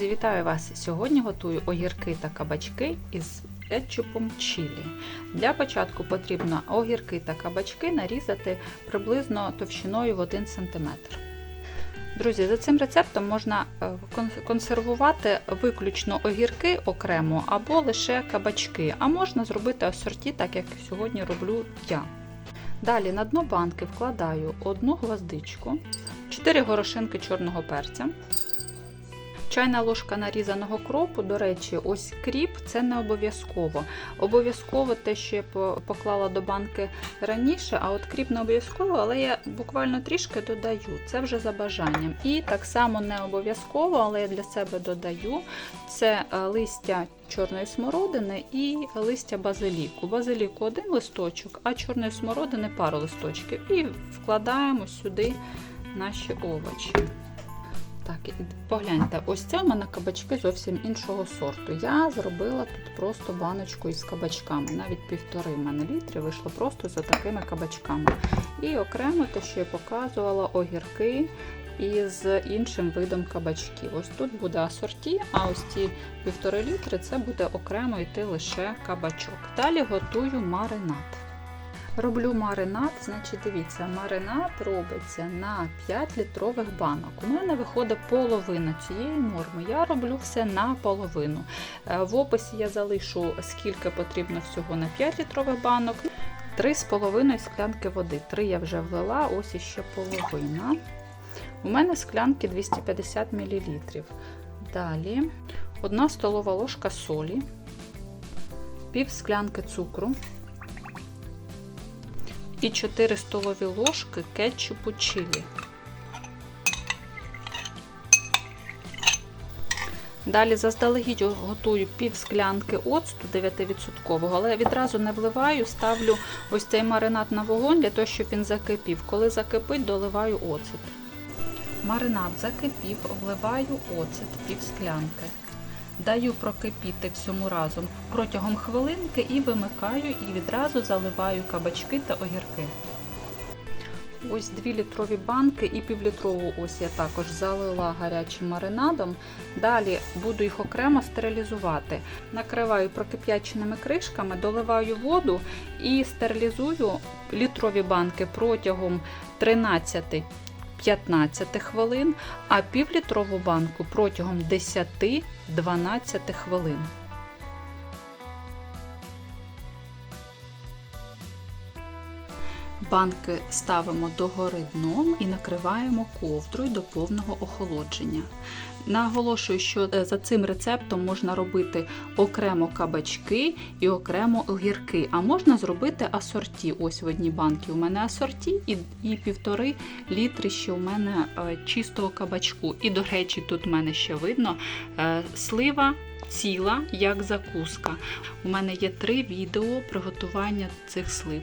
Вітаю вас! Сьогодні готую огірки та кабачки із кетчупом чилі. Для початку потрібно огірки та кабачки нарізати приблизно товщиною в 1 см. Друзі, за цим рецептом можна е, консервувати виключно огірки окремо або лише кабачки, а можна зробити асорті, так як сьогодні роблю я. Далі на дно банки вкладаю одну гвоздичку, 4 горошинки чорного перця, Чайна ложка нарізаного кропу, до речі, ось кріп це не обов'язково. Обов'язково те, що я поклала до банки раніше, а от кріп не обов'язково, але я буквально трішки додаю. Це вже за бажанням. І так само не обов'язково, але я для себе додаю це е, листя чорної смородини і листя базиліку. Базиліку один листочок, а чорної смородини пару листочків. І вкладаємо сюди наші овочі. Так, і погляньте, ось це у мене кабачки зовсім іншого сорту. Я зробила тут просто баночку із кабачками, навіть півтори в мене літри вийшло просто за такими кабачками. І окремо те, що я показувала, огірки із іншим видом кабачків. Ось тут буде асорті, а ось ці півтори літри це буде окремо йти лише кабачок. Далі готую маринад. Роблю маринад, значить, дивіться, маринад робиться на 5 літрових банок. У мене виходить половина цієї норми. Я роблю все на половину. Е, В описі я залишу, скільки потрібно всього на 5 літрових банок. 3,5 склянки води. 3 я вже влила, ось іще половина. У мене склянки 250 мл. Далі 1 столова ложка солі, пів склянки цукру і 4 столові ложки кетчупу чилі. Далі заздалегідь готую пів склянки оцту 9%, але відразу не вливаю, ставлю ось цей маринад на вогонь для того, щоб він закипів. Коли закипить, доливаю оцет. Маринад закипів, вливаю оцет пів склянки. Даю прокипіти всьому разом протягом хвилинки і вимикаю, і відразу заливаю кабачки та огірки. Ось 2 літрові банки і півлітрову ось я також залила гарячим маринадом. Далі буду їх окремо стерилізувати. Накриваю прокип'яченими кришками, доливаю воду і стерилізую літрові банки протягом 13 15 хвилин, а півлітрову банку протягом 10-12 хвилин. Банки ставимо догори дном і накриваємо ковдрою до повного охолодження. Наголошую, що е, за цим рецептом можна робити окремо кабачки і окремо огірки, а можна зробити асорті. Ось в одній банці у мене асорті і, і півтори літри ще у мене е, чистого кабачку. І, до речі, тут в мене ще видно е, слива ціла, як закуска. У мене є три відео приготування цих слив.